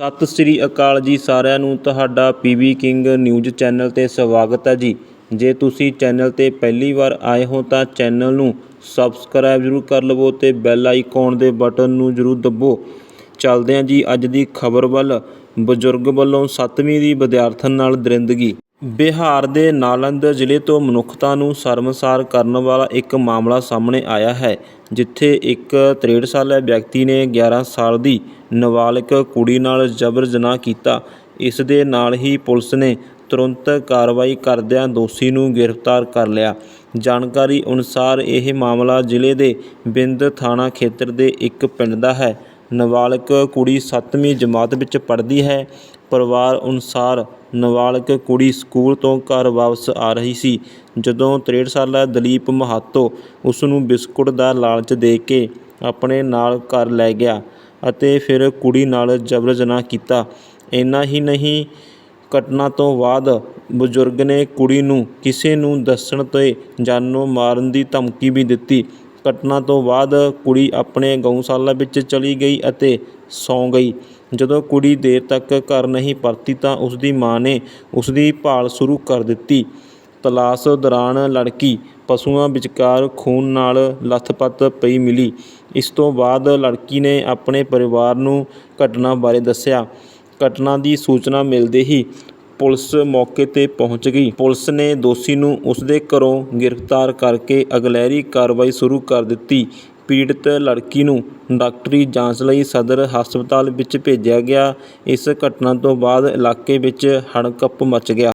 ਸਤਿ ਸ੍ਰੀ ਅਕਾਲ ਜੀ ਸਾਰਿਆਂ ਨੂੰ, ਤੁਹਾਡਾ ਪੀਬੀ ਕਿੰਗ ਨਿਊਜ਼ ਚੈਨਲ 'ਤੇ ਸਵਾਗਤ ਹੈ ਜੀ। ਜੇ ਤੁਸੀਂ ਚੈਨਲ 'ਤੇ ਪਹਿਲੀ ਵਾਰ ਆਏ ਹੋ ਤਾਂ ਚੈਨਲ ਨੂੰ ਸਬਸਕ੍ਰਾਈਬ ਜ਼ਰੂਰ ਕਰ ਲਵੋ ਤੇ ਬੈਲ ਆਈਕਨ ਦੇ ਬਟਨ ਨੂੰ ਜ਼ਰੂਰ ਦੱਬੋ। ਚੱਲਦੇ ਹਾਂ ਜੀ ਅੱਜ ਦੀ ਖਬਰ ਵੱਲ। ਬਜ਼ੁਰਗ ਵੱਲੋਂ 7ਵੀਂ ਦੀ ਵਿਦਿਆਰਥਣ ਨਾਲ ਦਰਿੰਦਗੀ। ਬਿਹਾਰ ਦੇ ਨਾਲੰਦ ਜ਼ਿਲ੍ਹੇ ਤੋਂ ਮਨੁੱਖਤਾ ਨੂੰ ਸ਼ਰਮਸਾਰ ਕਰਨ ਵਾਲਾ ਇੱਕ ਮਾਮਲਾ ਸਾਹਮਣੇ ਆਇਆ ਹੈ, ਜਿੱਥੇ ਇੱਕ 63 ਸਾਲਾ ਵਿਅਕਤੀ ਨੇ 11 ਸਾਲ ਦੀ ਨਾਬਾਲਗ ਕੁੜੀ ਨਾਲ ਜਬਰ ਜਨਾਹ ਕੀਤਾ। ਇਸ ਦੇ ਨਾਲ ਹੀ ਪੁਲਿਸ ਨੇ ਤੁਰੰਤ ਕਾਰਵਾਈ ਕਰਦਿਆਂ ਦੋਸ਼ੀ ਨੂੰ ਗ੍ਰਿਫਤਾਰ ਕਰ ਲਿਆ। ਜਾਣਕਾਰੀ ਅਨੁਸਾਰ ਇਹ ਮਾਮਲਾ ਜ਼ਿਲ੍ਹੇ ਦੇ ਬਿੰਦ ਥਾਣਾ ਖੇਤਰ ਦੇ ਇੱਕ ਪਿੰਡ ਦਾ ਹੈ। ਨਾਬਾਲਗ ਕੁੜੀ 7ਵੀਂ ਜਮਾਤ ਵਿੱਚ ਪੜ੍ਹਦੀ ਹੈ। ਪਰਿਵਾਰ ਅਨੁਸਾਰ ਨਾਬਾਲਗ ਕੁੜੀ ਸਕੂਲ ਤੋਂ ਘਰ ਵਾਪਸ ਆ ਰਹੀ ਸੀ। ਜਦੋਂ 63 ਸਾਲਾ ਦਲੀਪ ਮਹਾਤੋ ਉਸ ਨੂੰ ਬਿਸਕੁਟ ਦਾ ਲਾਲਚ ਦੇ ਕੇ ਆਪਣੇ ਨਾਲ ਘਰ ਲੈ ਗਿਆ ਅਤੇ ਫਿਰ ਕੁੜੀ ਨਾਲ ਜਬਰ ਜਨਾਹ ਕੀਤਾ। ਇੰਨਾ ਹੀ ਨਹੀਂ, ਘਟਨਾ ਤੋਂ ਬਾਅਦ ਬਜ਼ੁਰਗ ਨੇ ਕੁੜੀ ਨੂੰ ਕਿਸੇ ਨੂੰ ਦੱਸਣ 'ਤੇ ਜਾਨੋਂ ਮਾਰਨ ਦੀ ਧਮਕੀ ਵੀ ਦਿੱਤੀ। ਘਟਨਾ ਤੋਂ ਬਾਅਦ ਕੁੜੀ ਆਪਣੇ ਗਊਸ਼ਾਲਾ ਵਿੱਚ ਚਲੀ ਗਈ ਅਤੇ ਸੌਂ ਗਈ। ਜਦੋਂ ਕੁੜੀ ਦੇਰ ਤੱਕ ਘਰ ਨਹੀਂ ਪਰਤੀ ਤਾਂ ਉਸ ਦੀ ਮਾਂ ਨੇ ਉਸ ਦੀ ਭਾਲ ਸ਼ੁਰੂ ਕਰ ਦਿੱਤੀ। ਤਲਾਸ਼ ਦੌਰਾਨ ਲੜਕੀ ਪਸ਼ੂਆਂ ਵਿਚਕਾਰ ਖੂਨ ਨਾਲ ਲੱਥਪੱਥ ਪਈ ਮਿਲੀ। ਇਸ ਤੋਂ ਬਾਅਦ ਲੜਕੀ ਨੇ ਆਪਣੇ ਪਰਿਵਾਰ ਨੂੰ ਘਟਨਾ ਬਾਰੇ ਦੱਸਿਆ। ਘਟਨਾ ਦੀ ਸੂਚਨਾ ਮਿਲਦੇ ਹੀ ਪੁਲਿਸ ਮੌਕੇ ਤੇ ਪਹੁੰਚ ਗਈ। ਪੁਲਿਸ ਨੇ ਦੋਸ਼ੀ ਨੂੰ ਉਸਦੇ ਘਰੋਂ ਗ੍ਰਿਫਤਾਰ ਕਰਕੇ ਅਗਲੈਰੀ ਕਾਰਵਾਈ ਸ਼ੁਰੂ ਕਰ ਦਿੱਤੀ। ਪੀੜਤ ਲੜਕੀ ਨੂੰ ਡਾਕਟਰੀ ਜਾਂਚ ਲਈ ਸਦਰ ਹਸਪਤਾਲ ਵਿੱਚ ਭੇਜਿਆ ਗਿਆ। ਇਸ ਘਟਨਾ ਤੋਂ ਬਾਅਦ ਇਲਾਕੇ ਵਿੱਚ ਹੜਕੰਪ ਮਚ ਗਿਆ।